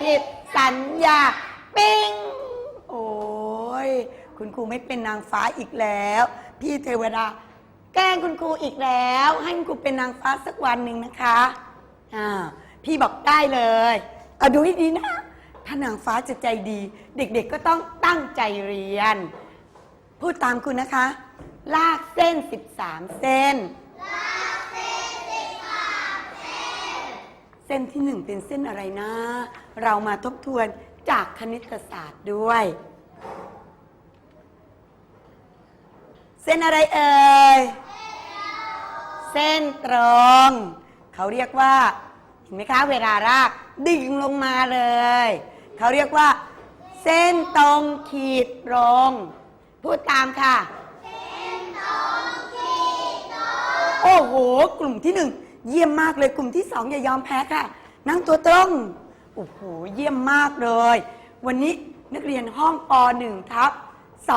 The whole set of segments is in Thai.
ผิดสัญญา ปิ้ง โอ้ย คุณครูไม่เป็นนางฟ้าอีกแล้ว พี่เทวดา แกล้งคุณครูอีกแล้ว ให้คุณครูเป็นนางฟ้าสักวันหนึ่งนะคะอ่าพี่บอกได้เลยเอาดูให้ดีนะ ถ้านางฟ้าจะใจดี เด็กๆก็ต้องตั้งใจเรียน พูดตามคุณนะคะ ลากเส้น 13 เส้น เส้นที่หนึ่งเป็นเส้นอะไรนะ เรามาทบทวนจากคณิตศาสตร์ด้วย เส้นอะไรเอ่ย เส้นตรง เขาเรียกว่า เห็นไหมคะ เวลารากดิ่งลงมาเลย เขาเรียกว่า เส้นตรงขีดตรง พูดตามค่ะโอ้โห กลุ่มที่หนึ่ง เยี่ยมมากเลยกลุ่มที่สองอย่ายอมแพ้ค่ะ นั่งตัวตรง โอ้โห เยี่ยมมากเลย วันนี้นักเรียนห้องป .1 ทับ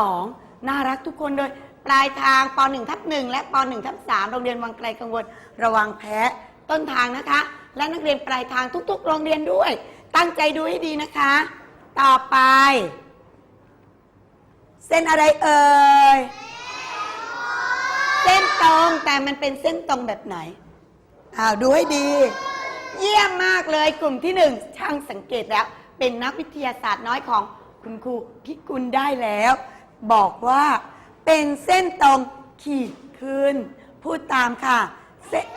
2น่ารักทุกคนเลย ปลายทางป .1 ทับ1และป .1 ทับ3โรงเรียนวังไกลกังวล ระวังแพ้ต้นทางนะคะ และนักเรียนปลายทางทุก ๆ โรงเรียนด้วย ตั้งใจดูให้ดีนะคะ ต่อไป เส้นอะไรเอ่ย เส้นตรงแต่มันเป็นเส้นตรงแบบไหน อ้าวดูให้ดี เยี่ยมมากเลยกลุ่มที่หนึ่งช่างสังเกตแล้ว เป็นนักวิทยาศาสตร์น้อยของคุณครูพิกุลได้แล้ว บอกว่าเป็นเส้นตรงขีดขึ้น พูดตามค่ะเส้น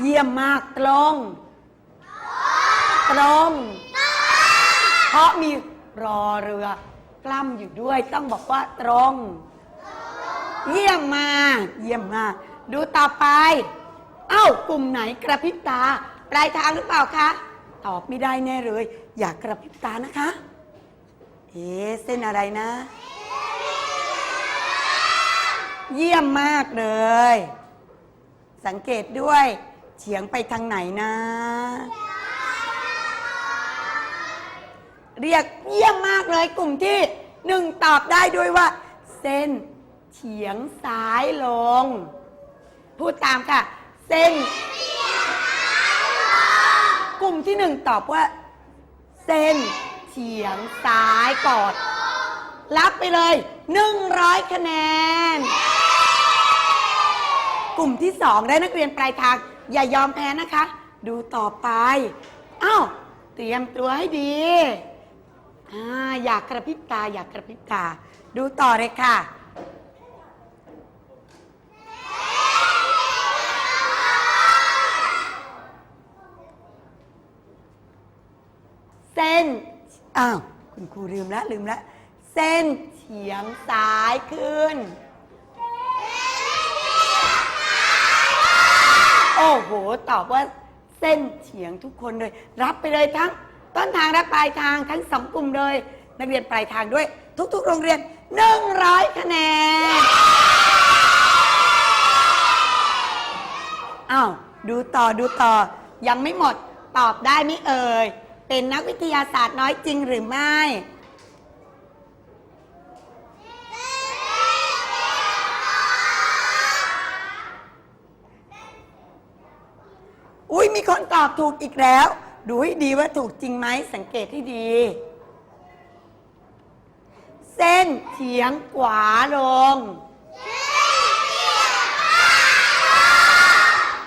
เยี่ยมมากตรง ตรง เพราะมีรอเรือกล้ำอยู่ด้วยต้องบอกว่าตรง เยี่ยมมาก เยี่ยมมาก ดูต่อไป เอ้ากลุ่มไหนกระพริบตา ปลายทางหรือเปล่าคะ ตอบไม่ได้แน่เลย อย่ากกระพริบตานะคะ เอ๊ะเส้นอะไรนะ เยี่ยมมากเลย สังเกตด้วยเฉียงไปทางไหนนะ เรียกเยี่ยมมากเลยกลุ่มที่หนึ่งตอบได้ด้วยว่า เส้นเฉียงซ้ายลง พูดตามค่ะ เส้น กลุ่มที่หนึ่งตอบว่า เส้นเฉียงซ้ายกอนรับไปเลย 100 คะแนน กลุ่มที่สองได้นักเรียนปลายทาง อย่ายอมแพ้นะคะ ดูต่อไปอ้าวเตรียมตัวให้ดีอ่าอยากกระพริบตา อยากกระพริบตา ดูต่อเลยค่ะ ส้น อ้าว คุณครูลืมล้วลืมล้วเส้นเฉียงซ้ายขึ้น โอ้โห ตอบว่าเส้นเฉียงทุกคนเลย รับไปเลยทั้ง ต้นทางและปลายทางทั้งสองกลุ่มเลย นักเรียนปลายทางด้วย ทุกๆ โรงเรียน 100 คะแนน อ้าว ดูต่อดูต่อ ยังไม่หมด ตอบได้ไหมเอ่ย เป็นนักวิทยาศาสตร์น้อยจริงหรือไม่ อุ้ยมีคนตอบถูกอีกแล้ว ดูให้ดีว่าถูกจริงไหมสังเกตให้ดี เส้นเฉียงขวาลง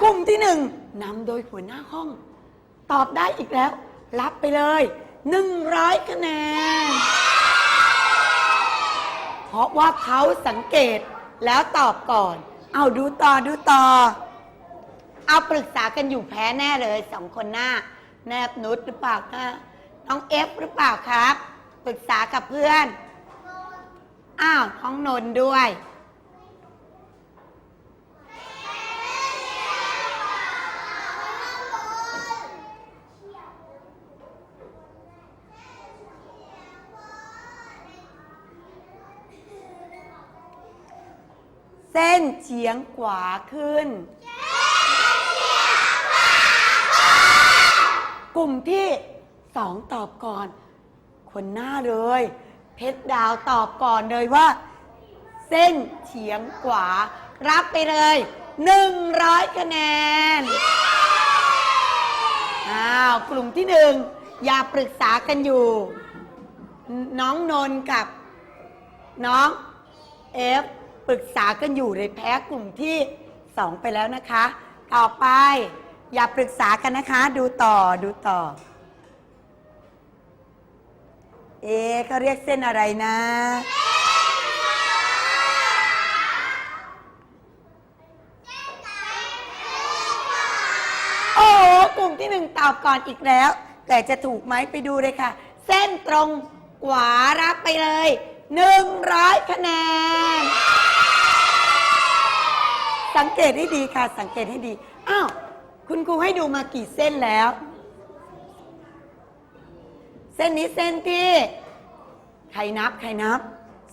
กลุ่มที่หนึ่งนำโดยหัวหน้าห้อง ตอบได้อีกแล้ว รับไปเลย 100 คะแนน เพราะว่าเขาสังเกตแล้วตอบก่อน เอาดูต่อดูต่อ เอาปรึกษากันอยู่แพ้แน่เลยสองคนหน้า แนบนุชหรือเปล่าคะน้องเอฟหรือเปล่าครับ ปรึกษากับเพื่อน อ้าวน้องนนด้วย เส้นเฉียงขวาขึ้น กลุ่มที่สองตอบก่อน คนหน้าเลย เพชรดาวตอบก่อนเลยว่า เส้นเฉียงขวา รับไปเลย 100 คะแนน อ้าว กลุ่มที่หนึ่งอย่าปรึกษากันอยู่ น้องนนกับ น้องเอฟ ปรึกษากันอยู่เลยแพ้กลุ่มที่สองไปแล้วนะคะ ต่อไปอย่าปรึกษากันนะคะ ดูต่อดูต่อ เอ๊เขาเรียกเส้นอะไรนะ โอ้โหกลุ่มที่หนึ่งตอบก่อนอีกแล้ว แต่จะถูกไหมไปดูเลยค่ะ เส้นตรงขวารับไปเลยหนึ่งร้อยคะแนน สังเกตให้ดีค่ะ สังเกตให้ดี อ้าว คุณครูให้ดูมากี่เส้นแล้ว เส้นนี้เส้นที่ ใครนับ ใครนับ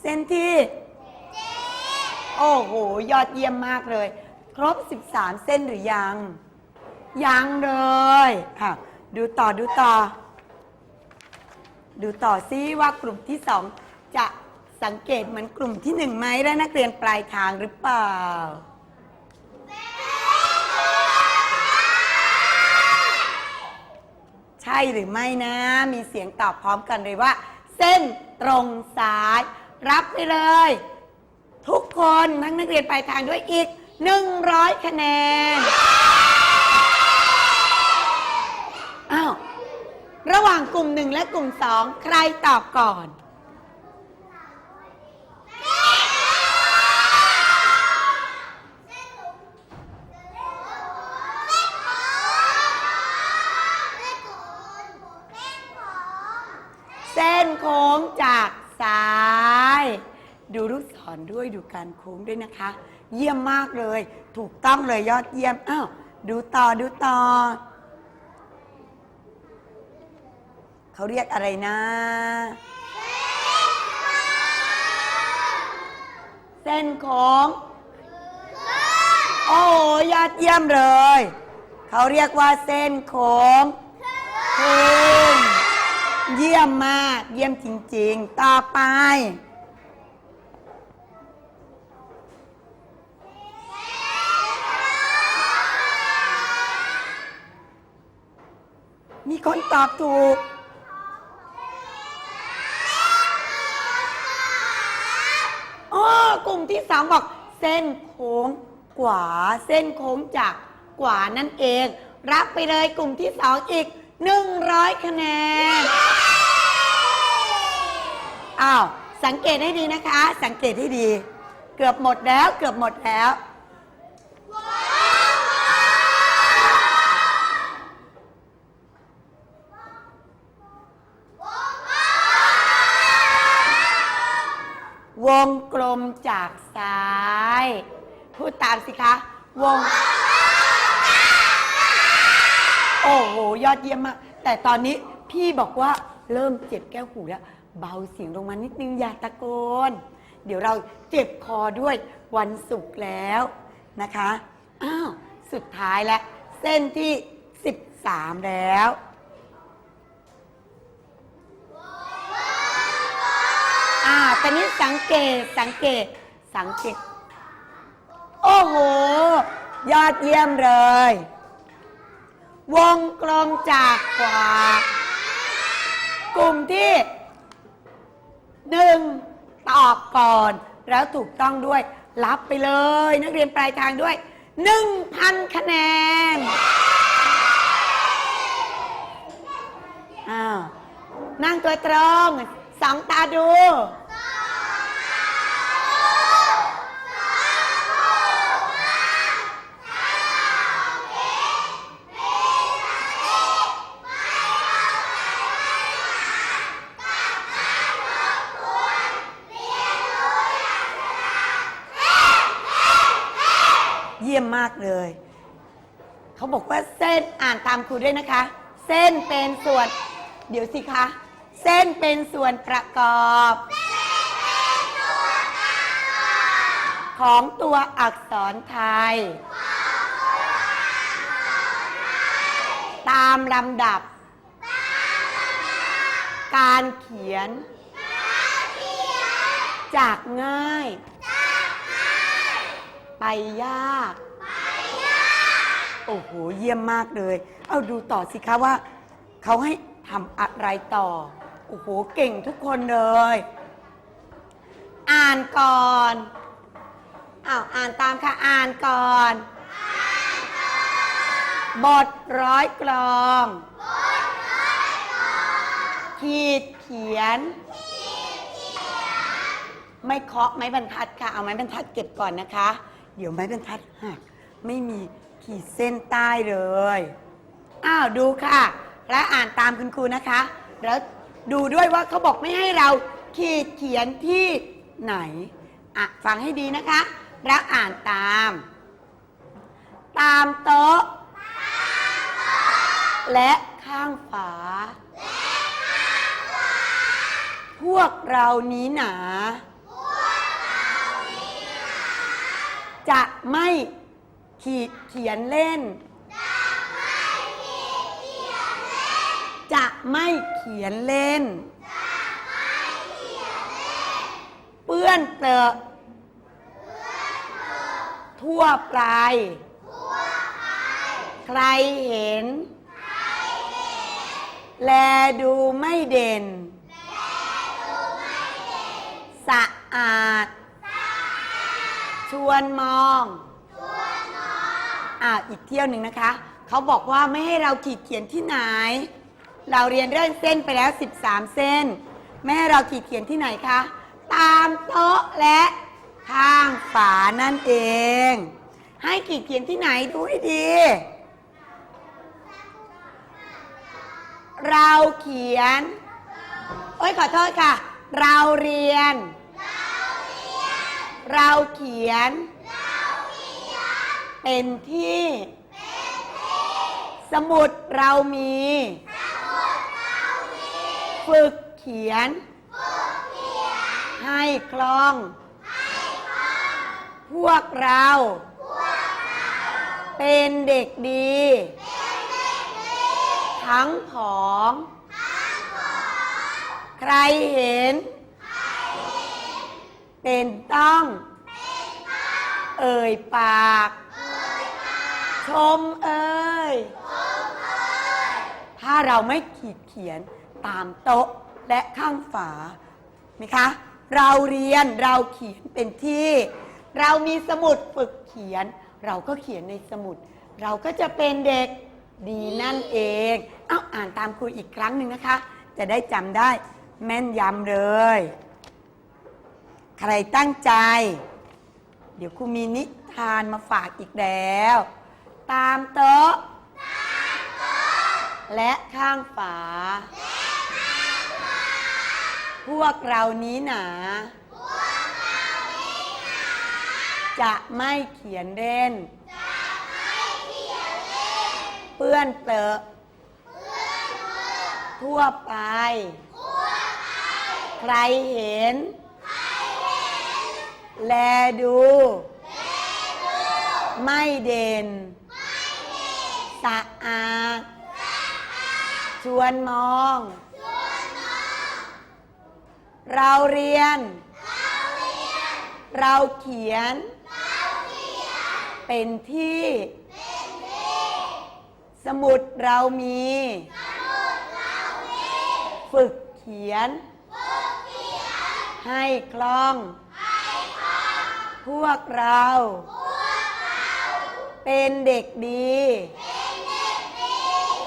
เส้นที่ โอ้โห ยอดเยี่ยมมากเลย ครบ 13 เส้นหรือยัง ยังเลยค่ะ ดูต่อ ดูต่อ ดูต่อซิว่ากลุ่มที่สองจะสังเกตเหมือนกลุ่มที่หนึ่งไหมและนักเรียนปลายทางหรือเปล่า ช่หรือไม่นะ มีเสียงตอบพร้อมกันเลยว่า เส้นตรงซ้าย รับไปเลย ทุกคนทั้งนักเรียนปลายทางด้วยอีก 100 คะแนน อ้าว ระหว่างกลุ่มหนึ่งและกลุ่มสองใครตอบก่อน เส้นโค้งจากซ้าย ดูลูกศรด้วยดูการโค้งด้วยนะคะ เยี่ยมมากเลย ถูกต้องเลยยอดเยี่ยมอ้าวดูต่อดูต่อเขาเรียกอะไรนะเส้นโค้งโอ้ยอดเยี่ยมเลย เขาเรียกว่าเส้นโค้งขึ้นเยี่ยมมาก เยี่ยมจริง ๆ ต่อไป มีคนตอบถูก อ๋อกลุ่มที่สามบอก เส้นโค้งขวา เส้นโค้งจากขวานั่นเอง รับไปเลยกลุ่มที่สองอีก 100 คะแนน อ้าว สังเกตให้ดีนะคะ สังเกตให้ดี เกือบหมดแล้ว เกือบหมดแล้ว งกลมจากซ้าย พูดตามสิคะ วง โอ้โห ยอดเยี่ยมมาก แต่ตอนนี้พี่บอกว่าเริ่มเจ็บแก้วหูแล้ว เบาเสียงลงมานิดนึงอย่าตะโกน เดี๋ยวเราเจ็บคอด้วยวันศุกร์แล้วนะคะ อ้าว สุดท้ายแล้ว เส้นที่ 13 แล้ว อ่าตอนนี้สังเกตสังเกตสังเกต โอ้โห ยอดเยี่ยมเลย วงกลมจากขวา กลุ่มที่หนึ่งตอบก่อนแล้วถูกต้องด้วย รับไปเลย นักเรียนปลายทางด้วย 1,000 คะแนน อ้าว นั่งตัวตรง สองตาดู เยี่ยมมากเลย เขาบอกว่าเส้นอ่านตามครูด้วยนะคะ เส้นเป็นส่วน เดี๋ยวสิคะ เส้นเป็นส่วนประกอบ ของตัวอักษรไทย ตามลำดับ การเขียน จากง่าย ไปยาก อ้โห เยี่ยมมากเลย เอาดูต่อสิคะว่า เขาให้ทำอะไรต่อ โอ้โห เก่งทุกคนเลย อ่านก่อนอ้าวอ่านตามค่ะ อ่านก่อน บทร้อยกลอง ขีดเขียน ไม่เคาะไม้บรรทัดค่ะ เอาไม้บรรทัดเก็บก่อนนะคะ เดี๋ยวไม้บรรทัดหัก ไม่มีขีดเส้นใต้เลย อ้าวดูค่ะ และอ่านตามคุณครูนะคะ แล้วดูด้วยว่าเขาบอกไม่ให้เราขีดเขียนที่ไหน อะฟังให้ดีนะคะ แล้วอ่านตาม ตามโต๊ะ และข้างฝา พวกเรานี้หนา จะไม่ ขีดเขียนเล่น จะไม่เขียนเล่น เปื้อนเปรอะทั่วไปใครเห็น แลดูไม่เด่น สะอาด ชวนมอง อ่าอีกเที่ยวหนึ่งนะคะ เขาบอกว่าไม่ให้เราขีดเขียนที่ไหน เราเรียนเรื่องเส้นไปแล้ว 13 เส้น ไม่ให้เราขีดเขียนที่ไหนคะ ตามโต๊ะและข้างฝานั่นเอง ให้ขีดเขียนที่ไหนดูให้ดี เราเขียน โอ้ยขอโทษค่ะ เราเรียน เราเขียน เป็นที่ สมุดเรามี ฝึกเขียน ให้คล่อง พวกเรา เป็นเด็กดี ทั้งผอง ใครเห็น เป็นต้อง เอ่ยปาก ชมเอ่ยถ้าเราไม่ขีดเขียนตามโต๊ะและข้างฝาไหมคะ เราเรียนเราเขียนเป็นที่ เรามีสมุดฝึกเขียน เราก็เขียนในสมุด เราก็จะเป็นเด็กดีนั่นเอง เอาอ่านตามครูอีกครั้งหนึ่งนะคะ จะได้จำได้แม่นยำเลย ใครตั้งใจ เดี๋ยวครูมีนิทานมาฝากอีกแล้ว ตามโต๊ะ และข้างฝา พวกเรานี้หนา จะไม่เขียนเล่น เปื้อนเปรอะทั่วไป ใครเห็น แลดู ไม่เด่น สะอาด ชวนมอง เราเรียน เราเขียน เป็นที่ สมุดเรามี ฝึกเขียน ให้คล่อง พวกเรา เป็นเด็กดี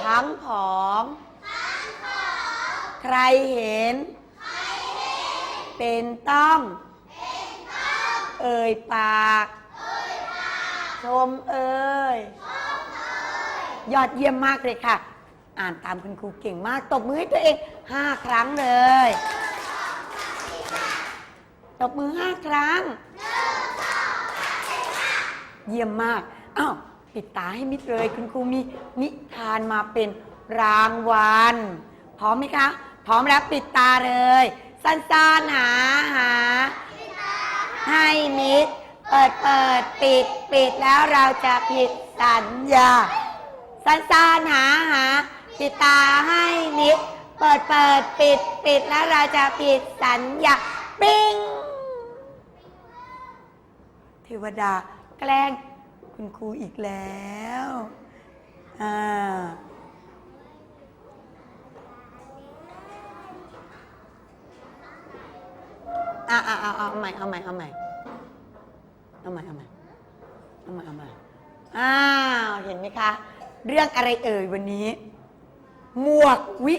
ทั้งผองใครเห็น เป็นต้อง เอ่ยปาก ชมเอ่ย ยอดเยี่ยมมากเลยค่ะ อ่านตามคุณครูเก่งมาก ตบมือให้ตัวเองห้าครั้งเลย ตบมือห้าครั้ง เยี่ยมมาก อ้าว ปิดตาให้มิดเลย คุณครูมีนิทานมาเป็นรางวัลพร้อมไหมคะ พร้อมแล้วปิดตาเลย สั้นๆหาหาให้มิด เปิดเปิดปิดปิดแล้วเราจะผิดสัญญา สั้นๆหาหาปิดตาให้มิด เปิดเปิดปิดปิดแล้วเราจะผิดสัญญาปิ้งเทวดาแกล้ง คุณครูอีกแล้วอ่าอ่าอ่าเอาเอาใหม่เอาใหม่เอาใหม่เอาใหม่เอาใหม่เอาใหม่เอาใหม่อ้าวเห็นไหมคะ เรื่องอะไรเอ่ยวันนี้ หมวกวิ